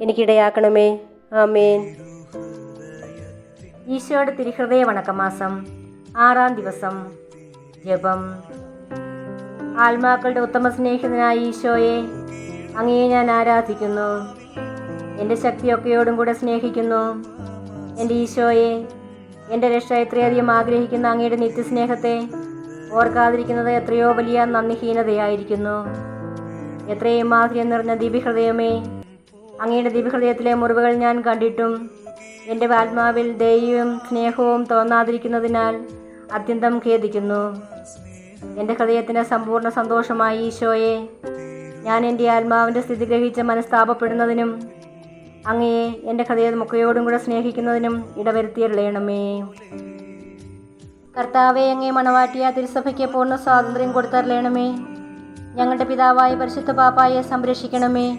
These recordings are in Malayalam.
എനിക്കിടയാക്കണമേ. ആമേൻ. ഈശോയുടെ തിരുഹൃദയ വണക്കമാസം ആറാം ദിവസം ജപം. ആത്മാക്കളുടെ ഉത്തമ സ്നേഹിതനായ ഈശോയെ അങ്ങയെ ഞാൻ ആരാധിക്കുന്നു. എന്റെ ശക്തിയൊക്കെയോടും കൂടെ സ്നേഹിക്കുന്നു. എന്റെ ഈശോയെ എന്റെ രക്ഷ എത്രയധികം ആഗ്രഹിക്കുന്ന അങ്ങയുടെ നിത്യസ്നേഹത്തെ ഓർക്കാതിരിക്കുന്നത് എത്രയോ വലിയ നന്ദിഹീനതയായിരിക്കുന്നു. എത്രയും മാധുര്യം നിറഞ്ഞ ദിവ്യഹൃദയമേ അങ്ങയുടെ ദിവ്യഹൃദയത്തിലെ മുറിവുകൾ ഞാൻ കണ്ടിട്ടും എന്റെ ആത്മാവിൽ ദയയും സ്നേഹവും തോന്നാതിരിക്കുന്നതിനാൽ അത്യന്തം ഖേദിക്കുന്നു. എന്റെ ഹൃദയത്തിന് സമ്പൂർണ സന്തോഷമായി ഈശോയെ. ഞാൻ എന്റെ ആത്മാവിന്റെ സ്ഥിതി ഗ്രഹിച്ച് മനസ്താപപ്പെടുന്നതിനും അങ്ങയെ എന്റെ ഹൃദയമൊക്കെയോടും കൂടെ സ്നേഹിക്കുന്നതിനും ഇടവരുത്തിയറിയണമേ കർത്താവെ അങ്ങേ മണവാട്ടിയ തിരുസഭയ്ക്ക് പൂർണ സ്വാതന്ത്ര്യം കൊടുത്തറിയണമേ ഞങ്ങളുടെ പിതാവായ പരിശുദ്ധ പാപ്പായെ സംരക്ഷിക്കണമേ.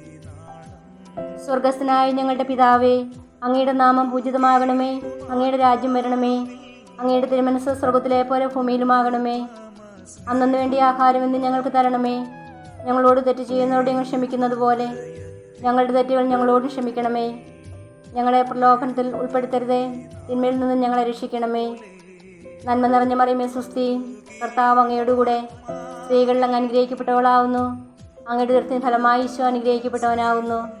സ്വർഗസ്ഥനായ ഞങ്ങളുടെ പിതാവേ അങ്ങയുടെ നാമം പൂജിതമാകണമേ അങ്ങയുടെ രാജ്യം വരണമേ അങ്ങയുടെ തിരുമനസ് സ്വർഗത്തിലെ പോലെ ഭൂമിയിലുമാകണമേ. അന്നു വേണ്ടി ആഹാരം ഇന്ന് ഞങ്ങൾക്ക് തരണമേ. ഞങ്ങളോട് തെറ്റ് ചെയ്യുന്നവരോട് ഞങ്ങൾ ക്ഷമിക്കുന്നത് പോലെ ഞങ്ങളുടെ തെറ്റുകൾ ഞങ്ങളോട് ക്ഷമിക്കണമേ. ഞങ്ങളെ പ്രലോഭനത്തിൽ ഉൾപ്പെടുത്തരുതേ തിന്മയിൽ നിന്ന് ഞങ്ങളെ രക്ഷിക്കണമേ. നന്മ നിറഞ്ഞ മറിയമേ സുസ്തി കർത്താവ് അങ്ങയോടുകൂടെ സ്ത്രീകളിൽ അങ്ങ് അനുഗ്രഹിക്കപ്പെട്ടവളാവുന്നു. അങ്ങയുടെ തീർത്ഥ ഫലമായി ഈശോ അനുഗ്രഹിക്കപ്പെട്ടവനാവുന്നു.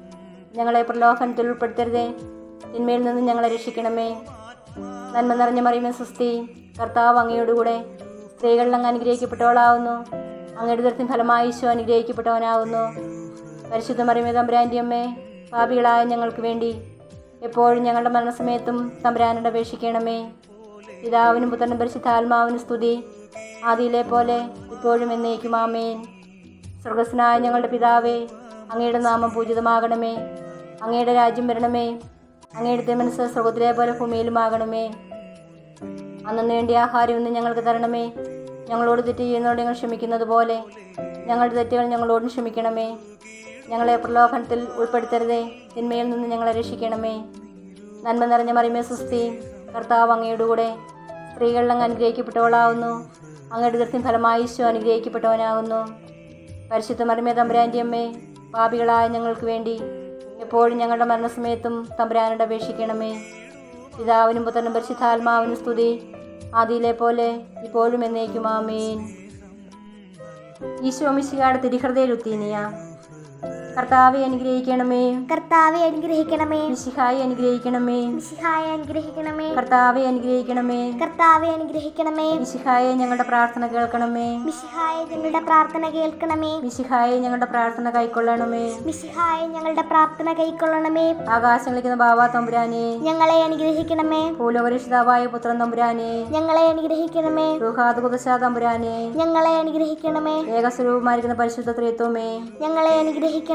ഞങ്ങളെ പ്രലോഭനത്തിൽ ഉൾപ്പെടുത്തരുതേ. തിന്മയിൽ നിന്ന് ഞങ്ങളെ രക്ഷിക്കണമേ. നന്മ നിറഞ്ഞ മറിയുമേ സുസ്തി കർത്താവ് അങ്ങയോടുകൂടെ സ്ത്രീകളിൽ അങ്ങ് അനുഗ്രഹിക്കപ്പെട്ടവളാവുന്നു. അങ്ങയുടെ ദൃത്യം ഫലമായി ഈശോ അനുഗ്രഹിക്കപ്പെട്ടവനാവുന്നു. പരിശുദ്ധ മറിയമേ തമ്പുരാന്റെ അമ്മേ പാപികളായ ഞങ്ങൾക്ക് വേണ്ടി എപ്പോഴും ഞങ്ങളുടെ മരണസമയത്തും തമ്പുരാനോട് അപേക്ഷിക്കണമേ. പിതാവിനും പുത്രനും പരിശുദ്ധാത്മാവിനും സ്തുതി. ആദിയിലെ പോലെ ഇപ്പോഴും എന്നേക്കും ആമേൻ. സ്വർഗസ്നായ ഞങ്ങളുടെ പിതാവേ അങ്ങയുടെ നാമം പൂജിതമാകണമേ. അങ്ങയുടെ രാജ്യം വരണമേ. അങ്ങയുടെ തിരുമനസ് സ്വർഗത്തിലെ പോലെ ഭൂമിയിലുമാകണമേ. അന്ന് വേണ്ടി ആഹാരം ഇന്ന് ഞങ്ങൾക്ക് തരണമേ. ഞങ്ങളോട് തെറ്റ് ചെയ്യുന്നവരോട് ഞങ്ങൾ ക്ഷമിക്കുന്നത് പോലെ. ഞങ്ങളുടെ തെറ്റുകൾ ഞങ്ങളോടും ക്ഷമിക്കണമേ. ഞങ്ങളെ പ്രലോഭനത്തിൽ ഉൾപ്പെടുത്തരുതേ. തിന്മയിൽ നിന്ന് ഞങ്ങളെ രക്ഷിക്കണമേ. നന്മ നിറഞ്ഞ മറിമേ സുസ്തി കർത്താവ് അങ്ങയുടെ കൂടെ സ്ത്രീകളിൽ അങ്ങ് അനുഗ്രഹിക്കപ്പെട്ടവളാവുന്നു. അങ്ങയുടെ ദൃത്യം ഫലമായി ഈശോ അനുഗ്രഹിക്കപ്പെട്ടവനാകുന്നു. പരിശുദ്ധ മറിമേ തമ്പുരാന്റെ അമ്മേ പാപികളായ ഞങ്ങൾക്ക് വേണ്ടി എപ്പോഴും ഞങ്ങളുടെ മരണസമയത്തും തമ്പുരാനോട് അപേക്ഷിക്കണമേ. പിതാവിനും പുത്രനും പരിശുദ്ധാത്മാവിനും സ്തുതി. ആദിയിലെ പോലെ ഇപ്പോഴും എന്നേക്കും. ആമേൻ. ഈശോ മിശികാട് കർത്താവെ അനുഗ്രഹിക്കണമേ. കർത്താവെ അനുഗ്രഹിക്കണമേ. മിശിഹായി അനുഗ്രഹിക്കണമേ. മിശിഹായി അനുഗ്രഹിക്കണമേ. കർത്താവെ അനുഗ്രഹിക്കണമേ. കർത്താവെ അനുഗ്രഹിക്കണമേ. മിശിഹായെ ഞങ്ങളുടെ പ്രാർത്ഥന കേൾക്കണമേ. മിശിഹായെ ഞങ്ങളുടെ പ്രാർത്ഥന കേൾക്കണമേ. മിശിഹായെ ഞങ്ങളുടെ പ്രാർത്ഥന കൈക്കൊള്ളണമേ. മിശിഹായെ ഞങ്ങളുടെ പ്രാർത്ഥന കൈക്കൊള്ളണമേ. ആകാശങ്ങളിക്കുന്ന ബാബാ തമ്പുരാനെ. ഞങ്ങളെ അനുഗ്രഹിക്കണമേ. ഭൂലോകരക്ഷിതാവായ പുത്രൻ തമ്പുരാനെ. ഞങ്ങളെ അനുഗ്രഹിക്കണമേ. റുഹാദ് കുദശാ തമ്പുരാനെ. ഞങ്ങളെ അനുഗ്രഹിക്കണമേ. ഏകസ്വരൂപമായിരിക്കുന്ന പരിശുദ്ധ ത്രിയത്വമേ ഞങ്ങളെ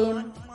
Game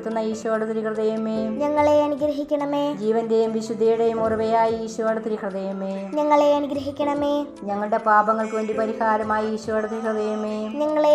ഐശ്വര്യപ്പെടുത്തുന്ന ഈശോയുടെ തിരുഹൃദയമേ. ഞങ്ങളെ അനുഗ്രഹിക്കണമേ. ജീവന്റെയും വിശുദ്ധിയുടെയും ഉറവയായി ഈശോയുടെ തിരുഹൃദയമേ. ഞങ്ങളെ അനുഗ്രഹിക്കണമേ. ഞങ്ങളുടെ പാപങ്ങൾക്ക് വേണ്ടി പരിഹാരമായി ഈശോയുടെ തിരുഹൃദയമേ. ഞങ്ങളെ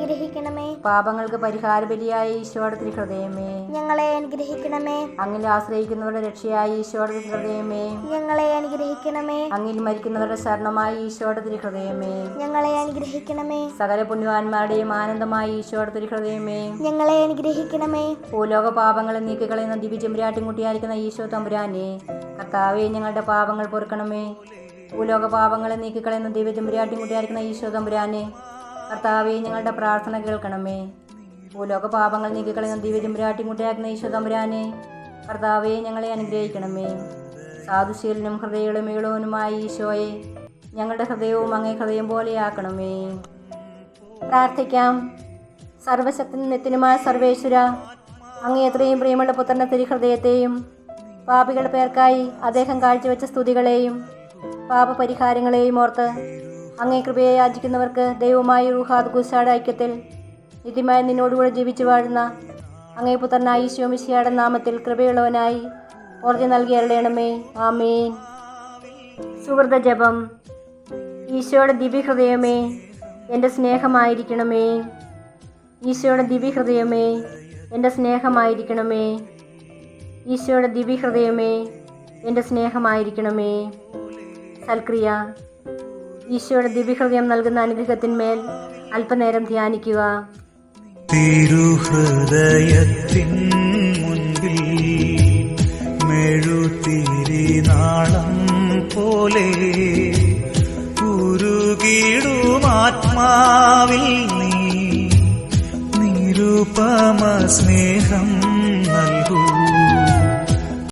അനുഗ്രഹിക്കണമേ. പാപങ്ങൾക്ക് പരിഹാര ബലിയായി ഈശോയുടെ ഹൃദയമേ. ഞങ്ങളെ അനുഗ്രഹിക്കണമേ. അങ്ങിൽ ആശ്രയിക്കുന്നവരുടെ രക്ഷയായ ഈശോയുടെ ഹൃദയമേ. ഞങ്ങളെ അനുഗ്രഹിക്കണമേ. അങ്ങിൽ മരിക്കുന്നവരുടെ ശരണമായ ഈശോയുടെ ഹൃദയമേ. ഞങ്ങളെ അനുഗ്രഹിക്കണമേ. സകല പുണ്യവാന്മാരുടെയും ആനന്ദമായ ഈശോയുടെ ഹൃദയമേ. ഞങ്ങളെ അനുഗ്രഹിക്കണമേ. ഭൂലോക പാപങ്ങളെ നീക്കിക്കളയുന്ന ദിവ്യചെമ്പുരാട്ടിൻകുട്ടിയായിരിക്കുന്ന ഈശോ തമ്പുരാനെ കർത്താവെ ഞങ്ങളുടെ പാപങ്ങൾ പൊറുക്കണമേ. ഭൂലോക പാപങ്ങളെ നീക്കിക്കളയുന്ന ദിവ്യചെമ്പുരാട്ടിൻകുട്ടിയായിരിക്കുന്ന ഈശോ തമ്പുരാനെ കർത്താവെ ഞങ്ങളുടെ പ്രാർത്ഥന കേൾക്കണമേ. ഭൂലോക പാപങ്ങൾ നീക്കിക്കളയുന്ന ദിവ്യചെമ്പുരാട്ടിൻകുട്ടിയായിരിക്കുന്ന ഈശോ തമ്പുരാനെ കർത്താവെ ഞങ്ങളെ അനുഗ്രഹിക്കണമേ. സാധുശീലനും ഹൃദയളുമേളവനുമായ ഈശോയെ ഞങ്ങളുടെ ഹൃദയവും അങ്ങേ ഹൃദയം പോലെയാക്കണമേ പ്രാർത്ഥിക്കാം. സർവശക്തനും നിത്യനുമായ സർവേശ്വര അങ്ങേ എത്രയും പ്രിയമുള്ള പുത്രന്റെ തിരുഹൃദയത്തെയും പാപികളുടെ പേർക്കായി അദ്ദേഹം കാഴ്ചവെച്ച സ്തുതികളെയും പാപപരിഹാരങ്ങളെയും ഓർത്ത് അങ്ങേ കൃപയെ യാചിക്കുന്നവർക്ക് ദൈവമായ റുഹാദ് കുശാട് ഐക്യത്തിൽ നിത്യമായി നിന്നോടുകൂടെ ജീവിച്ചു വാഴുന്ന അങ്ങേ പുത്രനായ ഈശോമിശിയുടെ നാമത്തിൽ കൃപയുള്ളവനായി ഓർജി നൽകി ആമേൻ. സുഹൃത ജപം. ഈശോയുടെ ദിവ്യഹൃദയമേ എന്റെ സ്നേഹമായിരിക്കണമേ. ഈശോയുടെ ദിവ്യഹൃദയമേ എന്റെ സ്നേഹമായിരിക്കണമേ. ഈശോയുടെ ദിവ്യഹൃദയമേ എന്റെ സ്നേഹമായിരിക്കണമേ. സൽക്രിയ. ഈശോയുടെ ദിവ്യഹൃദയം നൽകുന്ന അനുഗ്രഹത്തിന്മേൽ അല്പനേരം ധ്യാനിക്കുക. തിരുഹൃദയത്തിൻ മുൻപിൽ മെഴുതിരിനാളം പോലെ ഉരുകിടുമാത്മാവിൽ നീ. നിരുപമ സ്നേഹം നൽകൂ.